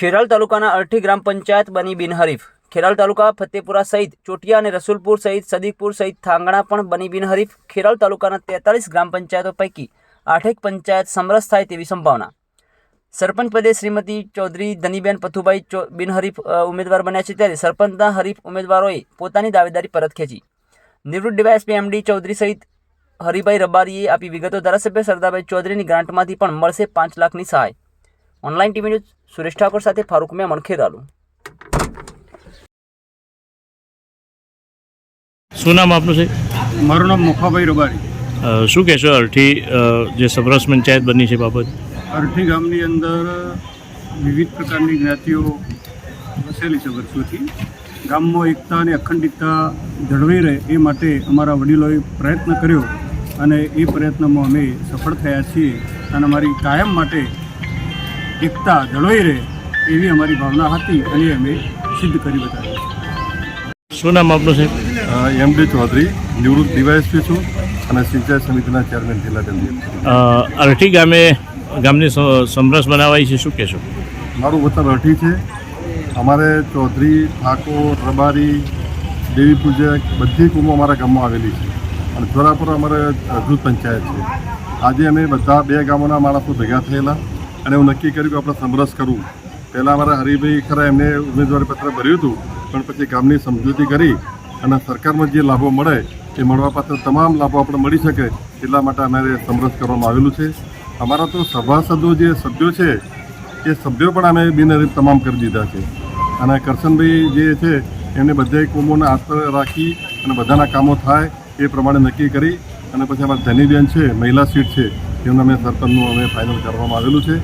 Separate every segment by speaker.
Speaker 1: ખેરાલ તાલુકાના અરઠી ગ્રામ પંચાયત બની બિનહરીફ. ખેરાલ તાલુકા ફતેપુરા સહિત ચોટિયા અને રસુલપુર સહિત સદીકપુર સહિત થાંગણા પણ બની બિનહરીફ. ખેરાલ તાલુકાના તેતાલીસ ગ્રામ પંચાયતો પૈકી આઠેક પંચાયત સમરસ થાય તેવી સંભાવના. સરપંચ પદે શ્રીમતી ચૌધરી ધનીબેન પથુભાઈ બિનહરીફ ઉમેદવાર બન્યા છે ત્યારે સરપંચના હરીફ ઉમેદવારોએ પોતાની દાવેદારી પરત ખેંચી. નિવૃત્ત ડીવાયએસપી એમડી ચૌધરી સહિત હરિભાઈ રબારીએ આપી વિગતો ધારાસભ્ય સરદારભાઈ ચૌધરીની ગ્રાન્ટમાંથી પણ મળશે પાંચ લાખની સહાય. Online TV news Suresh Thakor સાથે ફારૂક મેમણ ખેરાલુ
Speaker 2: શું નામ આપનું છે?
Speaker 3: મારું નામ મુખાભાઈ રોબારી
Speaker 2: શું કહેશો અરઠી જે સબરસ પંચાયત બની છે બાબત?
Speaker 3: અરઠી ગામની અંદર વિવિધ પ્રકારની જ્ઞાતિઓ વસેલી છે વર્ષોથી. ગામમાં એકતા અને અખંડિતતા જળવાઈ રહે એ માટે અમારા વડીલોએ પ્રયત્ન કર્યો અને એ પ્રયત્નમાં અમે સફળ થયા છીએ અને અમારી કાયમ માટે એકતા જળવાઈ રહે એવી અમારી ભાવના હતી અને એ અમે સિદ્ધ કરી બતાવી.
Speaker 2: શું નામ આપનું છે
Speaker 4: એમ ડી ચૌધરી નિવૃત્ત ડીવાયએસપી છું અને સિંચાઈ સમિતિના ચેરમેન જિલ્લા ડેલીગેટ
Speaker 2: અરઠી ગામે ગામની સમરસ બનાવાય છે શું કહેશો?
Speaker 4: મારું વતન અરઠી છે. અમારે ચૌધરી ઠાકોર રબારી દેવી પૂજક બધી કુમો અમારા ગામમાં આવેલી છે. અને જોરાપુર અમારે જૂથ પંચાયત છે. આજે અમે બધા બે ગામોના માણસો ભેગા થયેલા. અને હું નક્કી કર્યું કે આપણે સમરસ કરવું. પહેલાં અમારા હરિભાઈ ખરા એમને ઉમેદવારી પત્ર ભર્યું હતું, પણ પછી ગામની સમજૂતી કરી અને સરકારમાં જે લાભો મળે એ મળવાપાત્ર તમામ લાભો આપણે મળી શકે એટલા માટે અમારે સમરસ કરવામાં આવેલું છે. અમારા તો સભાસદો જે સભ્યો છે, એ સભ્યો પણ અમે બિનહરીફ તમામ કરી દીધા છે. અને કરશનભાઈ જે છે, એમને બધા કોમોને હાથ રાખી અને બધાના કામો થાય એ પ્રમાણે નક્કી કરી અને પછી અમારા ધનીબેન છે, મહિલા સીટ છે એમને અમે સરપંચનું અમે ફાઇનલ કરવામાં આવેલું છે.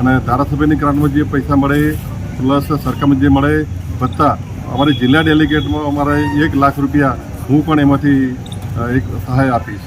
Speaker 4: અને ધારાસભ્યની ગ્રાન્ટમાં જે પૈસા મળે પ્લસ સરકારમાં જે મળે, વત્તા અમારી જિલ્લા ડેલિગેટમાં અમારે એક લાખ રૂપિયા હું પણ એમાંથી એક સહાય આપીશ.